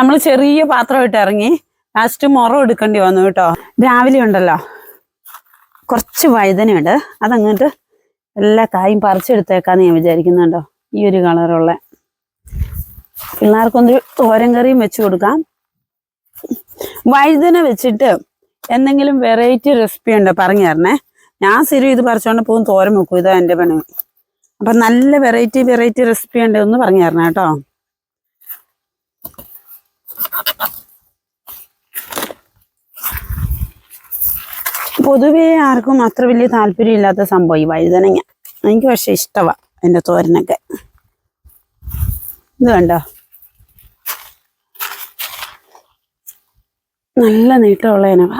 നമ്മൾ ചെറിയ പാത്രം ഇട്ട് ഇറങ്ങി ലാസ്റ്റ് മുറം എടുക്കേണ്ടി വന്നു കേട്ടോ. രാവിലെ ഉണ്ടല്ലോ. കുറച്ച് വഴുതനയുണ്ട്. അതങ്ങോട്ട് എല്ലാ കായും പറിച്ചെടുത്തേക്കാന്ന് ഞാൻ വിചാരിക്കുന്നുണ്ടോ. ഈ ഒരു കളറുള്ള പിള്ളേർക്കൊന്ന് തോരൻ കറിയും വെച്ച് കൊടുക്കാം. വഴുതന വെച്ചിട്ട് എന്തെങ്കിലും വെറൈറ്റി റെസിപ്പി ഉണ്ടോ പറഞ്ഞു തരണേ. ഞാൻ സ്ഥിരം ഇത് പറിച്ചോണ്ട് പോകും തോരം വെക്കും. ഇതാ എന്റെ പണി അപ്പൊ നല്ല വെറൈറ്റി വെറൈറ്റി റെസിപ്പി ഉണ്ട് ഒന്ന് പറഞ്ഞു തരണം കേട്ടോ. പൊതുവേ ആർക്കും അത്ര വലിയ താല്പര്യം ഇല്ലാത്ത സംഭവം ഈ വഴുതനങ്ങ. എനിക്ക് പക്ഷെ ഇഷ്ടമാണ് എന്റെ തോരനൊക്കെ. ഇത് കണ്ടോ? നല്ല നീട്ടമുള്ള ഇനവ.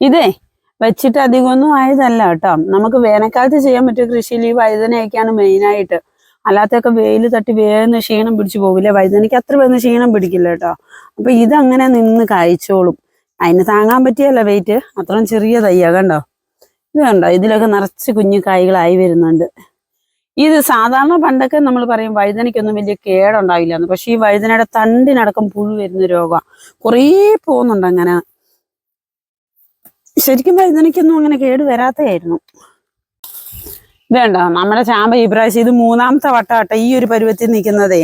ഇതേ വെച്ചിട്ട് അധികമൊന്നും ആയതല്ല കേട്ടോ. നമുക്ക് വേനൽക്കാലത്ത് ചെയ്യാൻ പറ്റിയ കൃഷിയിൽ ഈ വഴുതനയൊക്കെയാണ് മെയിനായിട്ട് അല്ലാത്തൊക്കെ വെയിൽ തട്ടി വേഗം ക്ഷീണം പിടിച്ചു പോകില്ല വൈദ്യുതിക്ക് അത്ര വേഗം ക്ഷീണം പിടിക്കില്ല കേട്ടോ. അപ്പൊ ഇതങ്ങനെ നിന്ന് കായ്ച്ചോളും. അതിന് താങ്ങാൻ പറ്റിയല്ല വെയിറ്റ് അത്രയും ചെറിയ തയ്യാ കണ്ടോ? ഇത് കണ്ടോ? ഇതിലൊക്കെ നിറച്ച് കുഞ്ഞു കായ്കളായി വരുന്നുണ്ട്. ഇത് സാധാരണ പണ്ടൊക്കെ നമ്മൾ പറയും വഴുതനയ്ക്കൊന്നും വലിയ കേടുണ്ടാവില്ല എന്ന് പക്ഷെ ഈ വഴുതനയുടെ തണ്ടിനടക്കം പുഴു വരുന്ന രോഗം കുറേ പോകുന്നുണ്ട് അങ്ങനെ. ശരിക്കും വഴുതനയ്ക്കൊന്നും അങ്ങനെ കേട് വരാത്തതായിരുന്നു. ഇത് കണ്ടോ നമ്മുടെ ചാമ്പ ഈ പ്രാവശ്യം ഇത് മൂന്നാമത്തെ വട്ടാട്ടെ ഈ ഒരു പരുവത്തിൽ നിൽക്കുന്നതേ.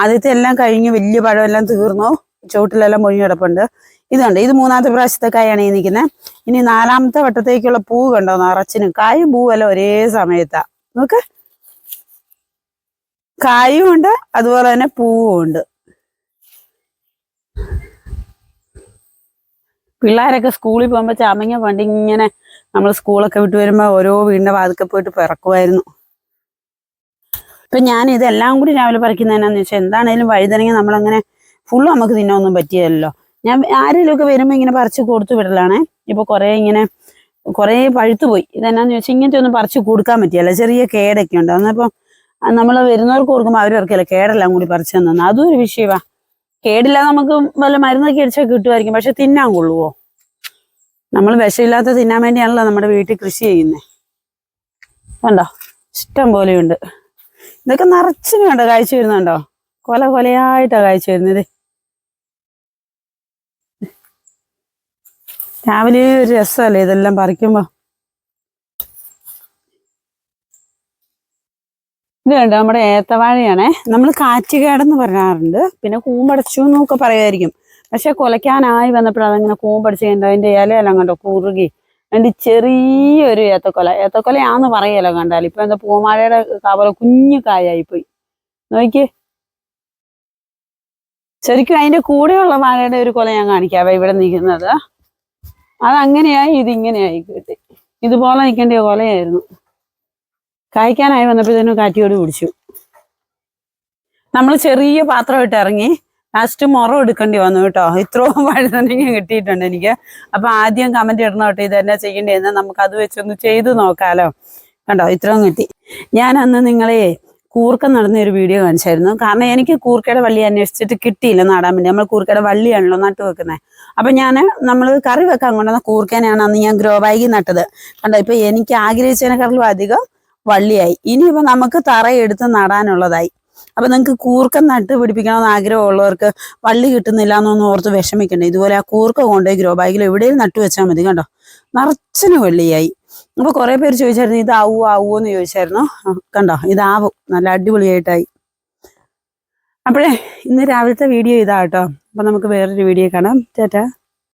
ആദ്യത്തെ എല്ലാം കഴിഞ്ഞ് വലിയ പഴമെല്ലാം തീർന്നു. ചുവട്ടിലെല്ലാം മൊഴി കിടപ്പുണ്ട്. ഇത് ഇത് മൂന്നാമത്തെ പ്രാവശ്യത്തെ കായാണ് ഈ നിൽക്കുന്നത് ഇനി നാലാമത്തെ വട്ടത്തേക്കുള്ള പൂ കണ്ടോ? നിറച്ചിന് കായും പൂവല്ല ഒരേ സമയത്താ. നോക്ക്. കായും ഉണ്ട്. അതുപോലെ തന്നെ പൂവും ഉണ്ട്. പിള്ളേരൊക്കെ സ്കൂളിൽ പോകുമ്പോൾ ചാമങ്ങ പണ്ട് ഇങ്ങനെ നമ്മൾ സ്കൂളൊക്കെ വിട്ട് വരുമ്പോൾ ഓരോ വീടിന്റെ വാതിക്കെ പോയിട്ട് പിറക്കുമായിരുന്നു ഇപ്പൊ ഞാൻ ഇതെല്ലാം കൂടി രാവിലെ പറിക്കുന്നതിനാന്ന് വെച്ചാൽ എന്താണേലും വഴുതനങ്ങ നമ്മളങ്ങനെ ഫുള്ള് നമുക്ക് തിന്നാനൊന്നും പറ്റിയല്ലോ ഞാൻ ആരെങ്കിലും ഒക്കെ വരുമ്പോൾ ഇങ്ങനെ പറിച്ച് കൊടുത്തു വിടലാണേ. ഇപ്പൊ കുറെ ഇങ്ങനെ കുറെ പഴുത്തു പോയി. ഇതെന്നാന്ന് വെച്ചാൽ ഇങ്ങനത്തെ ഒന്നും പറിച്ച് കൊടുക്കാൻ പറ്റിയല്ല ചെറിയ കേടൊക്കെ ഉണ്ട്. അന്നപ്പം നമ്മൾ വരുന്നവർക്ക് കൊടുക്കുമ്പോൾ അവർ ഇറക്കില്ല കേടെല്ലാം കൂടി പറിച്ചു തന്നെ അതും ഒരു വിഷയമാ കേടില്ലാതെ നമുക്ക് വല്ല മരുന്നൊക്കെ അടിച്ചാൽ കിട്ടുമായിരിക്കും പക്ഷെ തിന്നാൻ കൊള്ളുവോ? നമ്മൾ വിഷമില്ലാത്ത തിന്നാൻ വേണ്ടിയാണല്ലോ നമ്മുടെ വീട്ടിൽ കൃഷി ചെയ്യുന്നത് കണ്ടോ? ഇഷ്ടം പോലെയുണ്ട്. ഇതൊക്കെ നിറച്ചിനും കണ്ടോ? കാഴ്ച വരുന്നുണ്ടോ? കൊല കൊലയായിട്ടാ കാഴ്ച വരുന്നത്. രാവിലെ ഒരു രസമല്ലേ ഇതെല്ലാം പറിക്കുമ്പോ? ഇത് കണ്ടോ? നമ്മുടെ ഏത്തവാഴയാണേ. നമ്മൾ കാറ്റുകേടെന്ന് പറയാറുണ്ട് പിന്നെ കൂമ്പടച്ചു എന്നൊക്കെ പറയുമായിരിക്കും. പക്ഷെ കുലയ്ക്കാനായി വന്നപ്പോൾ അതങ്ങനെ കൂമ്പടിച്ച് കഴിഞ്ഞാൽ അതിന്റെ ഇലയെല്ലാം കണ്ടോ? കുറുകി. അതിന്റെ ചെറിയൊരു ഏത്തക്കൊല. ഏത്തക്കൊലയാന്ന് പറയല്ലോ കണ്ടാൽ ഇപ്പൊ എന്താ പൂമാഴയുടെ കവല കുഞ്ഞു കായായി പോയി നോക്കിയേ. ശരിക്കും അതിന്റെ കൂടെയുള്ള വാഴയുടെ ഒരു കൊല ഞാൻ കാണിക്കാവേ ഇവിടെ നിൽക്കുന്നത്. അതങ്ങനെയായി ഇതിങ്ങനെയായി കിട്ടി. ഇതുപോലെ നിൽക്കേണ്ട കൊലയായിരുന്നു. കായ്ക്കാനായി വന്നപ്പോഴത്തേനും കാറ്റിയോട് പിടിച്ചു. നമ്മൾ ചെറിയ പാത്രം ഇട്ട് ഇറങ്ങി. ലാസ്റ്റ് മുറം എടുക്കേണ്ടി വന്നു കേട്ടോ. ഇത്രയും വഴുതനങ്ങ കിട്ടിയിട്ടുണ്ട് എനിക്ക്. അപ്പൊ ആദ്യം കമന്റ് ഇടണം കേട്ടോ. ഇതെന്നാ ചെയ്യേണ്ടതെന്ന് നമുക്ക് അത് വെച്ചൊന്ന് ചെയ്തു നോക്കാലോ. കണ്ടോ? ഇത്രയും കിട്ടി. ഞാൻ അന്ന് നിങ്ങളെ കൂർക്ക നടന്ന ഒരു വീഡിയോ കാണിച്ചായിരുന്നു. കാരണം എനിക്ക് കൂർക്കയുടെ വള്ളി അന്വേഷിച്ചിട്ട് കിട്ടിയില്ല നാടാൻ വേണ്ടി. നമ്മൾ കൂർക്കയുടെ വള്ളിയാണല്ലോ നട്ടു വെക്കുന്നത് അപ്പൊ ഞാൻ നമ്മൾ കറി വെക്കാൻ കൊണ്ടുവന്ന കൂർക്കനെയാണ് അന്ന് ഞാൻ ഗ്രോ ബാഗി നട്ടത്. കണ്ടോ? ഇപ്പൊ എനിക്ക് ആഗ്രഹിച്ചതിനെക്കാളും അധികം വള്ളിയായി. ഇനിയിപ്പോ നമുക്ക് തറയെടുത്ത് നടാനുള്ളതായി. അപ്പൊ നിങ്ങൾക്ക് കൂർക്കം നട്ട് പിടിപ്പിക്കണമെന്ന് ആഗ്രഹമുള്ളവർക്ക് വള്ളി കിട്ടുന്നില്ല എന്നൊന്നും ഓർത്ത് വിഷമിക്കണ്ട. ഇതുപോലെ ആ കൂർക്ക കൊണ്ടുപോയി ഗ്രോ ബാഗിൽ എവിടെയും നട്ടു വെച്ചാൽ മതി കണ്ടോ നിറച്ചിന് വെള്ളിയായി. അപ്പൊ കുറെ പേര് ചോദിച്ചായിരുന്നു ഇത് ആവൂ എന്ന് ചോദിച്ചായിരുന്നു. കണ്ടോ ഇതാവും നല്ല അടിപൊളിയായിട്ടായി. അപ്പോഴേ ഇന്ന് രാവിലത്തെ വീഡിയോ ഇതാ കേട്ടോ. അപ്പൊ നമുക്ക് വേറൊരു വീഡിയോ കാണാം. ചേട്ടാ